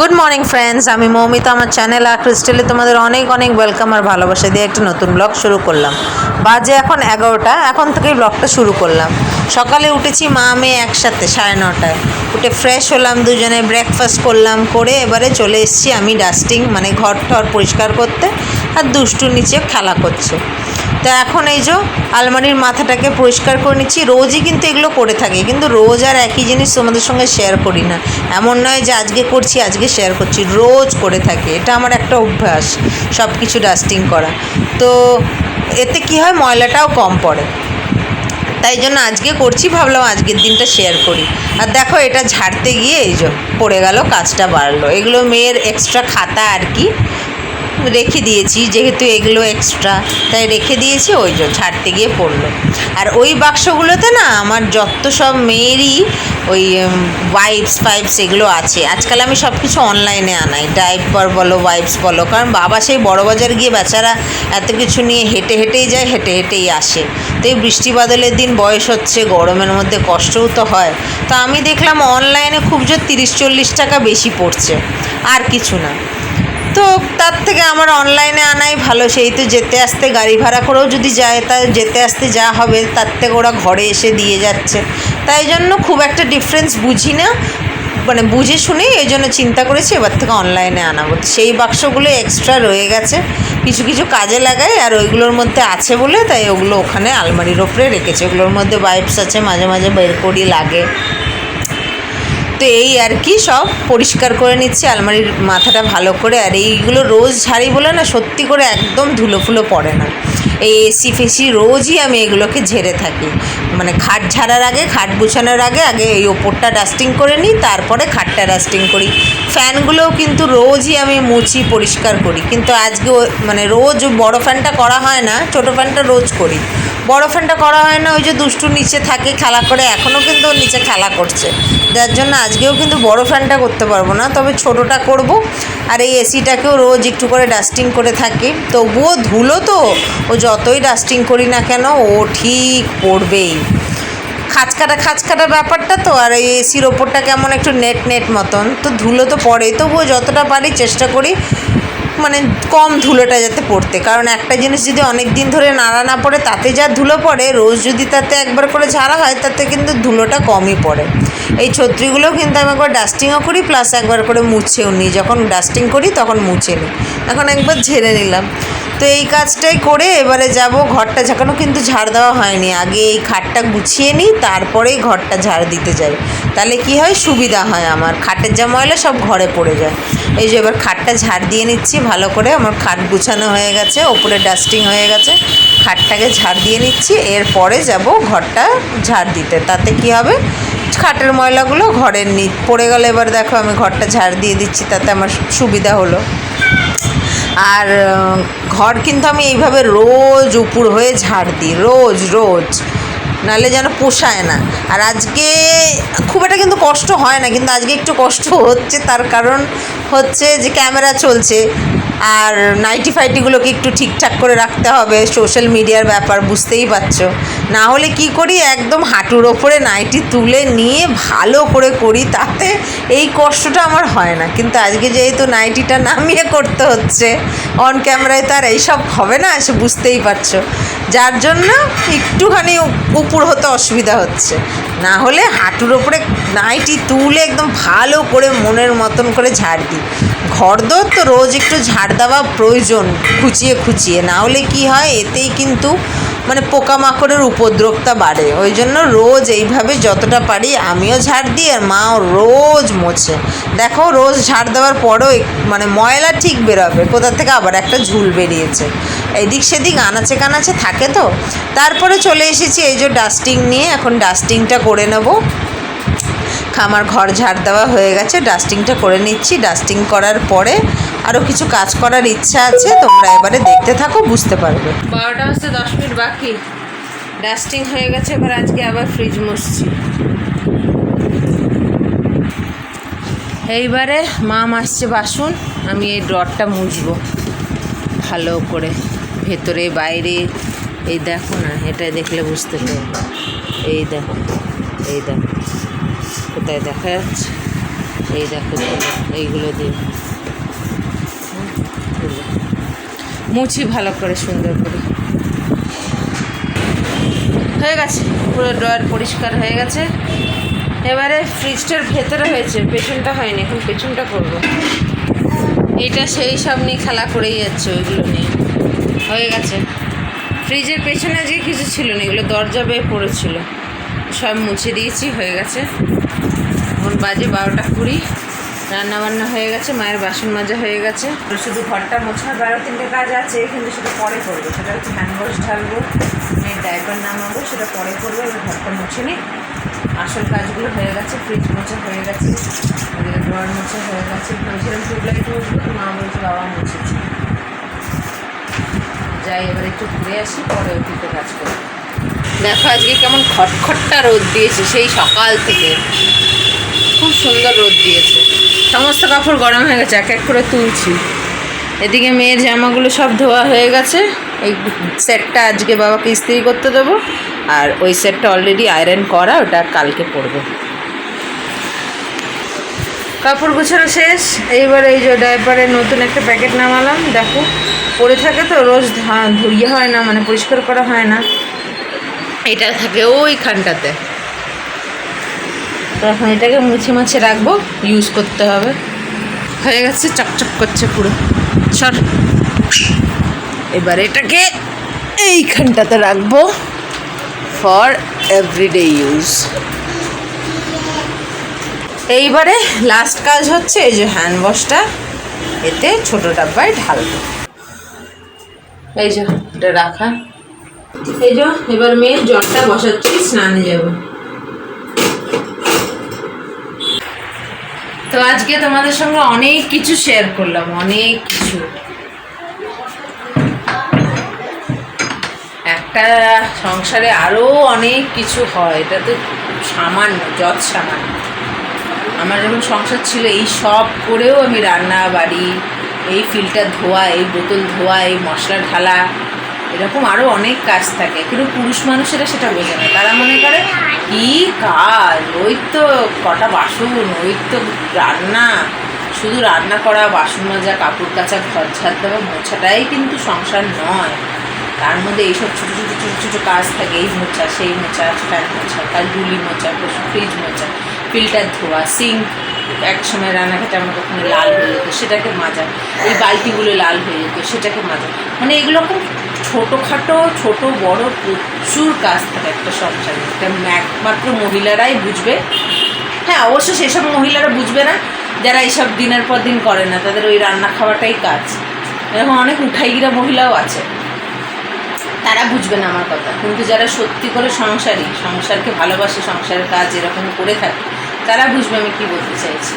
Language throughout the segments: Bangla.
গুড মর্নিং ফ্রেন্ডস আমি মৌমিতা, আমার চ্যানেল আর ক্রিস্টেলে তোমাদের অনেক অনেক ওয়েলকাম আর ভালোবাসা দিয়ে একটা নতুন ব্লগ শুরু করলাম। বাজে এখন এগারোটা, এখন থেকেই ব্লগটা শুরু করলাম। সকালে উঠেছি মা, মেয়ে একসাথে সাড়ে নটায়। উঠে ফ্রেশ হলাম, দুজনে ব্রেকফাস্ট করলাম, করে এবারে চলে এসেছি আমি ডাস্টিং মানে ঘর টর পরিষ্কার করতে। আর দুষ্টু নিচে খেলা করছে। তো এখন এই যে আলমারির মাথাটাকে পরিষ্কার করে নিচ্ছি, রোজই কিন্তু এগুলো করে থাকি, কিন্তু রোজ আর একই জিনিস তোমাদের সঙ্গে শেয়ার করি না। এমন নয় যে আজকে করছি, আজকে শেয়ার করছি, রোজ করে থাকি। এটা আমার একটা অভ্যাস সব কিছু ডাস্টিং করা। তো এতে কি হয়, ময়লাটাও কম পড়ে। তাই জন্য আজকে করছি, ভাবলাম আজকের দিনটা শেয়ার করি। আর দেখো এটা ঝাড়তে গিয়ে এই যে পড়ে গেল, কাজটা বাড়লো। এগুলো মেয়ের এক্সট্রা খাতা আর কি রেখে দিয়েছি, যেহেতু এগুলো এক্সট্রা তাই রেখে দিয়েছি, ওই জন্য ছাড়তে গিয়ে পড়ল। আর ওই বাক্সগুলোতে না আমার যত সব মেয়েরই ওই ওয়াইপস ফাইপস এগুলো আছে। আজকাল আমি সব কিছু অনলাইনে আনাই। ডাইপার বলো ওয়াইপস বলো, কারণ বাবা সেই বড় বাজার গিয়ে বেচারা এত কিছু নিয়ে হেঁটে হেঁটেই যায়, হেঁটে হেঁটেই আসে। তো এই বৃষ্টি বাদলের দিন বয়স হচ্ছে, গরমের মধ্যে কষ্টও তো হয়। তো আমি দেখলাম অনলাইনে খুব জোর তিরিশ চল্লিশ টাকা বেশি পড়ছে। আর কিছু না। তো তার থেকে আমার অনলাইনে আনাই ভালো। সেই তো যেতে আসতে গাড়ি ভাড়া করেও যদি যায়, তা যেতে আসতে যা হবে, তার থেকে ওরা ঘরে এসে দিয়ে যাচ্ছে। তাই জন্য খুব একটা ডিফারেন্স বুঝি না। মানে বুঝে শুনে এই জন্য চিন্তা করেছি এবার থেকে অনলাইনে আনাবো। সেই বাক্সগুলো এক্সট্রা রয়ে গেছে। কিছু কিছু কাজে লাগাই আর ওইগুলোর মধ্যে আছে বলে তাই ওগুলো ওখানে আলমারির ওপরে রেখেছে। ওগুলোর মধ্যে ওয়াইপস আছে, মাঝে মাঝে বের করি, লাগে। তো এই আর কি সব পরিষ্কার করে নিচ্ছি, আলমারির মাথাটা ভালো করে। আর এইগুলো রোজ ঝাড়ি বলে না, সত্যি করে একদম ধুলো ফুলো পড়ে না। এই এসি ফেসি রোজই আমি এগুলোকে ঝেড়ে থাকি। মানে খাট ঝাড়ার আগে, খাট গুছানোর আগে আগে এই ওপরটা ডাস্টিং করে নিই, তারপরে খাটটা ডাস্টিং করি। ফ্যানগুলোও কিন্তু রোজই আমি মুছি, পরিষ্কার করি। কিন্তু আজকে মানে রোজ বড় ফ্যানটা করা হয় না, ছোটো ফ্যানটা রোজ করি। বড় ফ্যানটা করা হয় না, ওই যে দুষ্টু নিচে থাকে, খেলা করে এখনও কিন্তু ওর নিচে খেলা করছে। যার জন্য আজকেও কিন্তু বড় ফ্যানটা করতে পারব না, তবে ছোটোটা করব, আর এই এসিটাকেও রোজ একটু করে ডাস্টিং করে থাকি। তবুও ধুলো তো, ও যতই ডাস্টিং করি না কেন, ও ঠিক পড়বেই খাঁচকাটা খাঁচকাটা ব্যাপারটা তো, আর এই এসির ওপরটা কেমন একটু নেট নেট মতন। তো ধুলো তো পড়ে তবুও যতটা পারি চেষ্টা করি মানে কম ধুলোটা যাতে পড়তে। কারণ একটা জিনিস যদি অনেক দিন ধরে নাড়া না পড়ে, তাতে যা ধুলো পড়ে, রোজ যদি তাতে একবার করে ঝাড়া হয়, তাতে কিন্তু ধুলোটা কমই পড়ে। এই ছত্রিগুলোও কিন্তু আমি একবার ডাস্টিংও করি, প্লাস একবার করে মুছেও নিই। যখন ডাস্টিং করি, তখন মুছে নিই। এখন একবার ঝেড়ে নিলাম। তো এই কাজটাই করে এবারে যাব ঘরটা ঝাঁকানো কিন্তু ঝাড় দেওয়া হয়নি। আগে এই খাটটা গুছিয়ে নিই, তারপরেই ঘরটা ঝাড় দিতে যাই। তাহলে কি হয়? সুবিধা হয় আমার। খাটের যা ময়লা, সব ঘরে পড়ে যায়। এই যে এবার খাটটা ঝাড় দিয়ে নিচ্ছি, ভালো করে। আমার খাট গুছানো হয়ে গেছে, ওপরে ডাস্টিং হয়ে গেছে। খাটটাকে ঝাড় দিয়ে নিচ্ছি, এরপরে যাব ঘরটা ঝাড় দিতে। তাতে কি হবে? খাটের ময়লাগুলো ঘরের নি পড়ে গেলে। এবার দেখো আমি ঘরটা ঝাড় দিয়ে দিচ্ছি, তাতে আমার সুবিধা হলো। আর ঘর কিন্তু আমি এইভাবে রোজ উপুর হয়ে ঝাড় দিই, রোজ রোজ। নাহলে যেন পোষায় না। আর আজকে খুব একটা কিন্তু কষ্ট হয় না, কিন্তু আজকে একটু কষ্ট হচ্ছে, তার কারণ হচ্ছে যে ক্যামেরা চলছে। আর নাইটি ফাইটিগুলোকে একটু ঠিকঠাক করে রাখতে হবে। সোশ্যাল মিডিয়ার ব্যাপার, বুঝতেই পারছ। না হলে কি করি, একদম হাঁটুর ওপরে নাইটি তুলে নিয়ে ভালো করে করি, তাতে এই কষ্টটা আমার হয় না। কিন্তু আজকে যেহেতু নাইটিটা নামিয়ে করতে হচ্ছে অন ক্যামেরায় তো আর এইসব হবে না, সে বুঝতেই পারছ। যার জন্য একটুখানি উপর হতে অসুবিধা হচ্ছে। না হলে হাঁটুর ওপরে নাইটি তুলে একদম ভালো করে মনের মতন করে ঝাড় দিই। ঘরদোর তো রোজ একটু ঝাড় দেওয়া প্রয়োজন, খুঁচিয়ে খুঁচিয়ে। না হলে কি হয়, এতেই কিন্তু মানে পোকামাকড়ের উপদ্রবটা বাড়ে। ওই জন্য রোজ এইভাবে যতটা পারি আমিও ঝাড় দিই আর মাও রোজ মোছে। দেখো, রোজ ঝাড় দেওয়ার পরেও মানে ময়লা ঠিক বেরোবে কোথা থেকে আবার একটা ঝুল বেরিয়েছে। এদিক সেদিক আনাচে কানাচে থাকে তো। তারপরে চলে এসেছি এই যে ডাস্টিং নিয়ে, এখন ডাস্টিংটা করে নেব। আমার ঘর ঝাড় দেওয়া হয়ে গেছে। ডাস্টিংটা করে নিচ্ছি। ডাস্টিং করার পরে আরও কিছু কাজ করার ইচ্ছা আছে। তোমরা এবারে দেখতে থাকো, বুঝতে পারবে। বারোটা বাজতে দশ মিনিট বাকি। ডাস্টিং হয়ে গেছে, এবার আজকে আবার ফ্রিজ মুছছি। এইবারে মা মাসছে বাসন, আমি এই ড্রটা মুছবো। ভালো করে। ভেতরে, বাইরে, এই দেখো না, এটা দেখলে বুঝতে পারবে। এই দেখো এই দেখো। কোথায় দেখা যাচ্ছে? এই দেখো এইগুলো দিয়ে। মুছি ভালো করে, সুন্দর করে। হয়ে গেছে, পুরো ড্রয়ার পরিষ্কার হয়ে গেছে। এবারে ফ্রিজটার ভেতরে হয়েছে, পেছনটা হয়নি, এখন পেছনটা করব। এটা সেই সব নিয়ে খেলা করেই যাচ্ছে, ওইগুলো নিয়ে। হয়ে গেছে। ফ্রিজের পেছনে আজকে কিছু ছিল না, এগুলো দরজা বেয়ে পড়েছিল। সব মুছে দিয়েছি, হয়ে গেছে। এখন বাজে বারোটা কুড়ি। রান্না বান্না হয়ে গেছে, মায়ের বাসন মাজা হয়ে গেছে। শুধু ঘরটা মোছার বারো তিনটে কাজ আছে কিন্তু সেটা পরে করব। সেটা হচ্ছে হ্যান্ড ওয়াশ ঢালবো মেয়ের ডাইপার নামাবো, সেটা পরে করব, এবার ঘরটা মুছে নিই। আসল কাজগুলো হয়ে গেছে ফ্রিজ মোছা হয়ে গেছে ড্রয়ার মোছা হয়ে গেছে। ভেবেছিলাম টিউবলাইট মুছবো মা বলছে, বাবা, মুছেছি। যাই, এবার একটু ঘুরে আসি, পরে ওটিতে কাজ করব। দেখো আজকে কেমন খটখটটা রোদ দিয়েছে, সেই সকাল থেকে। খুব সুন্দর রোদ দিয়েছে। সমস্ত কাপড় গরম হয়ে গেছে, এক এক করে তুলছি। এদিকে মেয়ের জামাগুলো সব ধোয়া হয়ে গেছে। এই সেটটা আজকে বাবাকে ইস্ত্রি করতে দেবো। আর ওই সেটটা অলরেডি আয়রন করা, ওটা কালকে পরবে। কাপড় গুছানো শেষ। এইবার এই যে ডাইপারের নতুন একটা প্যাকেট নামালাম, দেখো। পরে থাকে তো, রোজ ধুইয়ে হয় না মানে পরিষ্কার করা হয় না। এটা থাকে ওইখানটাতে। তো এখন এটাকে মুছে মাছে রাখব ইউজ করতে হবে। হয়ে গেছে, চকচক করছে পুরো। সর। এবার এটাকে এইখানটাতে রাখব ফর এভরিডে ইউজ এইবারে লাস্ট কাজ হচ্ছে এই যে হ্যান্ড ওয়াশটা এতে ছোটো ডাব্বায় ঢালবো। এই যে, এটা রাখা। এই যে, এবার মেয়ে জলটা বসাচ্ছি, স্নানে যাব। তো আজকে তোমাদের সঙ্গে অনেক কিছু শেয়ার করলাম, অনেক কিছু। একটা সংসারে আরও অনেক কিছু হয়, এটা তো সামান্য, যত সামান্য। আমার যখন সংসার ছিল, এই সব করেও আমি রান্না বাড়ি এই ফিল্টার ধোয়া, এই বোতল ধোয়া, এই মশলা ঢালা এরকম আরও অনেক কাজ থাকে, কিন্তু পুরুষ মানুষেরা সেটা বোঝে না। তারা মনে করে, কি কাজ? ওই তো কটা বাসন, ওই তো রান্না। শুধু রান্না করা, বাসন মাজা, কাপড় কাচা, ঘর ঝাড় দেওয়া, মোছাটাই কিন্তু সংসার নয়। তার মধ্যে এইসব ছোটো ছোটো ছোটো ছোটো কাজ থাকে, এই মোচা সেই মোচা ফ্যান মোচা তার গুলি মোচা ফ্রিজ মোচা ফিল্টার ধোয়া, সিঙ্ক, এক সময় রান্নাঘাটে আমার কখনো লাল হয়ে যেত, সেটাকে মাজা, এই বালতিগুলো লাল হয়ে যেত, সেটাকে মাজা। মানে এগুলো খুব ছোটোখাটো, ছোট, বড় প্রচুর কাজ থাকে একটা সংসারে। এটা একমাত্র মহিলারাই বুঝবে। হ্যাঁ অবশ্য সেসব মহিলারা বুঝবে না, যারা এইসব দিনের পর দিন করে না, তাদের ওই রান্না খাওয়াটাই কাজ। এরকম অনেক উঠাইগিরা মহিলাও আছে। তারা বুঝবে না আমার কথা। কিন্তু যারা সত্যি করে সংসারী, সংসারকে ভালোবাসে, সংসারের কাজ এরকম করে থাকে, তারা বুঝবে আমি কি বলতে চাইছি।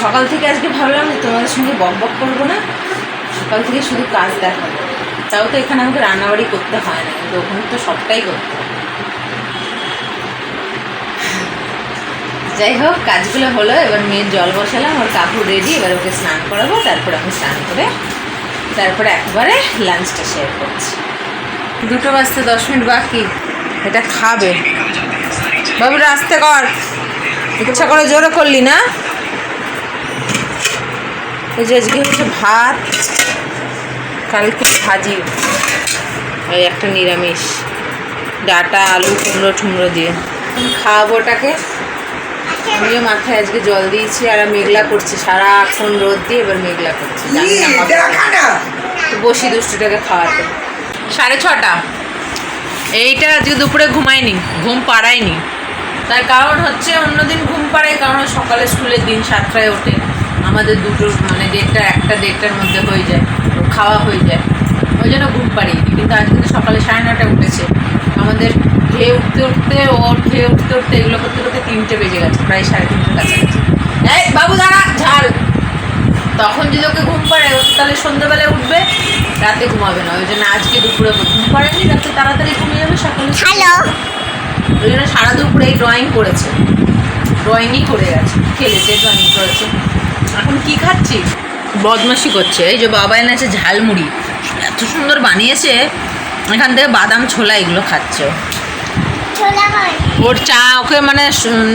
সকাল থেকে আজকে ভাবলাম যে তোমাদের সঙ্গে বক বক করব না? সকাল থেকে শুধু কাজ দেখাবো। তাও তো এখানে আমাকে রান্নাবাড়ি করতে হয় না, কিন্তু ওখানে তো সবটাই করতে হয়। যাই হোক, কাজগুলো হলো, এবার মেয়ের জল বসালাম, ওর কাপড় রেডি এবার ওকে স্নান করাবো, তারপর আমি স্নান করে, তারপরে একবারে লাঞ্চটা শেয়ার করছি। দুটো বাজতে দশ মিনিট বাকি, এটা খাবে। বাবু, রাস্তে কর। ইচ্ছা করে জোরে করলি না? এই যে আজকে হচ্ছে ভাত কালকে ভাজি এই একটা নিরামিষ। ডাটা আলু কুমড়ো ঠুমড়ো দিয়ে। খাওয়াবো ওটাকে। আমিও মাথায় আজকে জল দিয়েছি আর মেঘলা করছি। সারাক্ষণ রোদ দিয়ে এবার মেঘলা করছি। না তো বসি দুষ্টুটাকে খাওয়াতে। সাড়ে ছটা। এইটা আজকে দুপুরে ঘুমায়নি। ঘুম পাড়ায়নি। তার কারণ হচ্ছে অন্যদিন ঘুম পাড়ায় কারণ সকালে স্কুলের দিন সাতটায় ওঠে। আমাদের দুটো মানে দেড়টা একটা দেড়টার মধ্যে হয়ে যায়। খাওয়া হয়ে যায়। ওই জন্য ঘুম পাড়িয়ে দিই। কিন্তু আজকে তো সকালে সাড়ে নটায় উঠেছে। আমাদের খেয়ে উঠতে উঠতে ওর খেয়ে উঠতে উঠতে এগুলো করতে করতে তিনটে বেজে গেছে প্রায় সাড়ে তিনটের কাছাকাছি। এই বাবু দাঁড়া ঝাল। তখন যদি ওকে ঘুম পাড়ে ও তাহলে সন্ধ্যাবেলায় উঠবে রাতে ঘুমাবে না। ওই জন্য আজকে দুপুরে ঘুম পাড়েনি রাতে তাড়াতাড়ি ঘুমিয়ে যাবে সকালে হ্যালো ওই জন্য সারা দুপুরে এই ড্রয়িং করেছে। ড্রয়িংই করে গেছে খেলেছে ড্রয়িং করেছে। এখন কি খাচ্ছি বদমাসি করছে। এই যে বাবা এনেছে ঝালমুড়ি। এত সুন্দর বানিয়েছে। এখান থেকে বাদাম ছোলা এগুলো খাচ্ছে। ওর চা ওকে মানে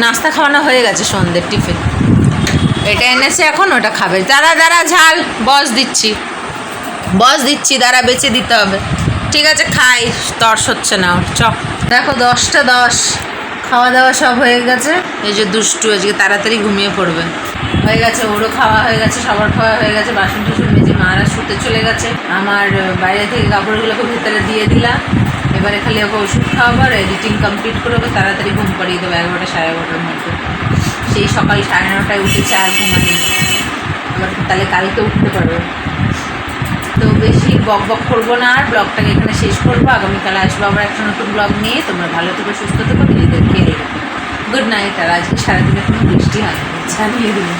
নাস্তা খাওয়ানো হয়ে গেছে সন্ধ্যের টিফিন। এটা এনেছে এখন ওটা খাবে। দাঁড়া দাঁড়া ঝাল বস দিচ্ছি। বস দিচ্ছি দাঁড়া বেঁচে দিতে হবে। ঠিক আছে খাই তর্স হচ্ছে না ওর। চ। দেখো দশটা দশ। খাওয়া দাওয়া সব হয়ে গেছে। এই যে দুষ্টু আজকে তাড়াতাড়ি ঘুমিয়ে পড়বে। হয়ে গেছে, ওরও খাওয়া হয়ে গেছে, সবার খাওয়া হয়ে গেছে, বাসন টাসন মেজে মারা শুতে চলে গেছে। আমার বাইরে থেকে কাপড়গুলোকে ভেতরে দিয়ে দিলাম। এবারে খালি ওকে ওষুধ খাওয়াবো আর এডিটিং কমপ্লিট করে করব তাড়াতাড়ি ঘুম পাড়িয়ে দেবো এগারোটা, সাড়ে এগারোটার মধ্যে। সেই সকাল সাড়ে নটায় উঠেছে আর ঘুমায়নি। এবার তাহলে কালকে উঠতে পারবে। তো বেশি বক বক করব না আর ব্লগটাকে এখানে শেষ করব। আগামীকাল আসব আবার একটা নতুন ব্লগ নিয়ে। তোমরা ভালো থেকো, সুস্থ থেকো, নিজেদের রেখো। গুড নাইট আর আজকে সারাদিনে কোনো বৃষ্টি হয়নি জানিয়ে দিলাম।